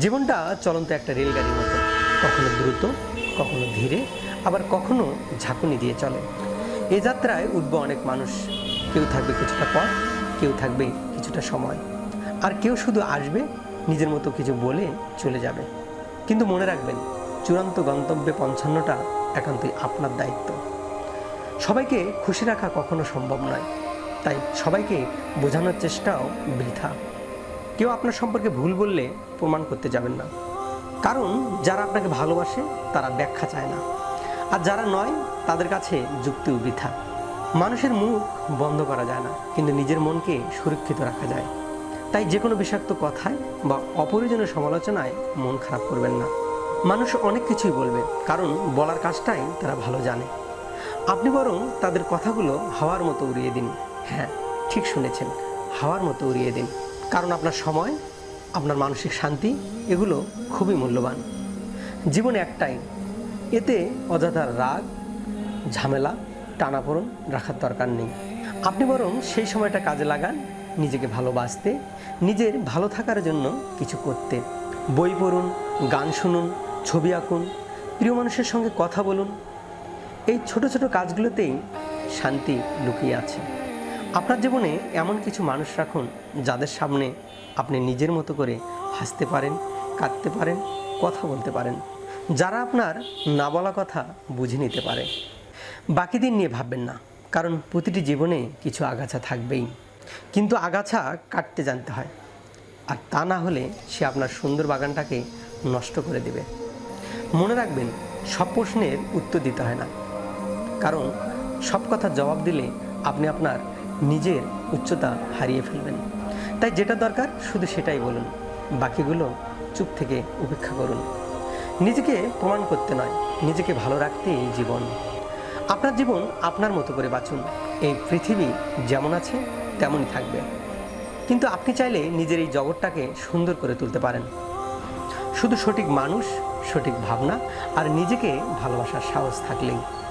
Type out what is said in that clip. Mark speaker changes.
Speaker 1: জীবনটা চলন্ত একটা রেলগাড়ির মতো। কখনো দ্রুত, কখনো ধীরে, আবার কখনো ঝাঁকুনি দিয়ে চলে। এ যাত্রায় উঠবে অনেক মানুষ। কেউ থাকবে কিছুটা পথ, কেউ থাকবে কিছুটা সময়। আর কেউ শুধু আসবে, নিজের মতো কিছু বলে চলে যাবে। কিন্তু মনে রাখবেন, চূড়ান্ত গন্তব্যে পৌঁছানোটা একান্তই আপনার দায়িত্ব। সবাইকে খুশি রাখা কখনো সম্ভব নয়। তাই সবাইকে বোঝানোর চেষ্টাও বৃথা। কেউ আপনার সম্পর্কে ভুল বললে প্রমাণ করতে যাবেন না। কারণ যারা আপনাকে ভালোবাসে, তারা ব্যাখ্যা চায় না। আর যারা নয়, তাদের কাছে যুক্তিও বৃথা। মানুষের মুখ বন্ধ করা যায় না, কিন্তু নিজের মনকে সুরক্ষিত রাখা যায়। তাই যে কোনো বিষাক্ত কথায় বা অপ্রয়োজনীয় সমালোচনায় মন খারাপ করবেন না। মানুষ অনেক কিছুই বলবে, কারণ বলার কাজটাই তারা ভালো জানে। আপনি বরং তাদের কথাগুলো হাওয়ার মতো উড়িয়ে দিন। হ্যাঁ ঠিক শুনেছেন, হাওয়ার মতো উড়িয়ে দিন। কারণ আপনার সময়, আপনার মানসিক শান্তি, এগুলো খুবই মূল্যবান। জীবন একটাই, এতে অযথা রাগ, ঝামেলা, টানাপোড়ন রাখার দরকার নেই। আপনি বরং সেই সময়টা কাজে লাগান, নিজেকে ভালোবাসতে, নিজের ভালো থাকার জন্য কিছু করতে। বই পড়ুন, গান শুনুন, ছবি আঁকুন, প্রিয় মানুষের সঙ্গে কথা বলুন। এই ছোট ছোট কাজগুলোতেই শান্তি লুকিয়ে আছে। আপনার জীবনে এমন কিছু মানুষ রাখুন যাদের সামনে আপনি নিজের মতো করে হাসতে পারেন, কাঁদতে পারেন, কথা বলতে পারেন, যারা আপনার না বলা কথা বুঝে নিতে পারে। বাকি দিন নিয়ে ভাববেন না, কারণ প্রতিটি জীবনে কিছু আগাছা থাকবেই। কিন্তু আগাছা কাটতে জানতে হয়, আর তা না হলে সে আপনার সুন্দর বাগানটাকে নষ্ট করে দেবে। মনে রাখবেন, সব প্রশ্নের উত্তর দিতে হয় না। কারণ সব কথার জবাব দিলে আপনি আপনার নিজের উচ্চতা হারিয়ে ফেলবেন। তাই যেটা দরকার, শুধু সেটাই বলুন। বাকিগুলো চুপ থেকে উপেক্ষা করুন। নিজেকে প্রমাণ করতে নয়, নিজেকে ভালো রাখতে এই জীবন। আপনার জীবন আপনার মতো করে বাঁচুন। এই পৃথিবী যেমন আছে, তেমনই থাকবে। কিন্তু আপনি চাইলে নিজের এই জগৎটাকে সুন্দর করে তুলতে পারেন। শুধু সঠিক মানুষ, সঠিক ভাবনা আর নিজেকে ভালোবাসার সাহস থাকলেই।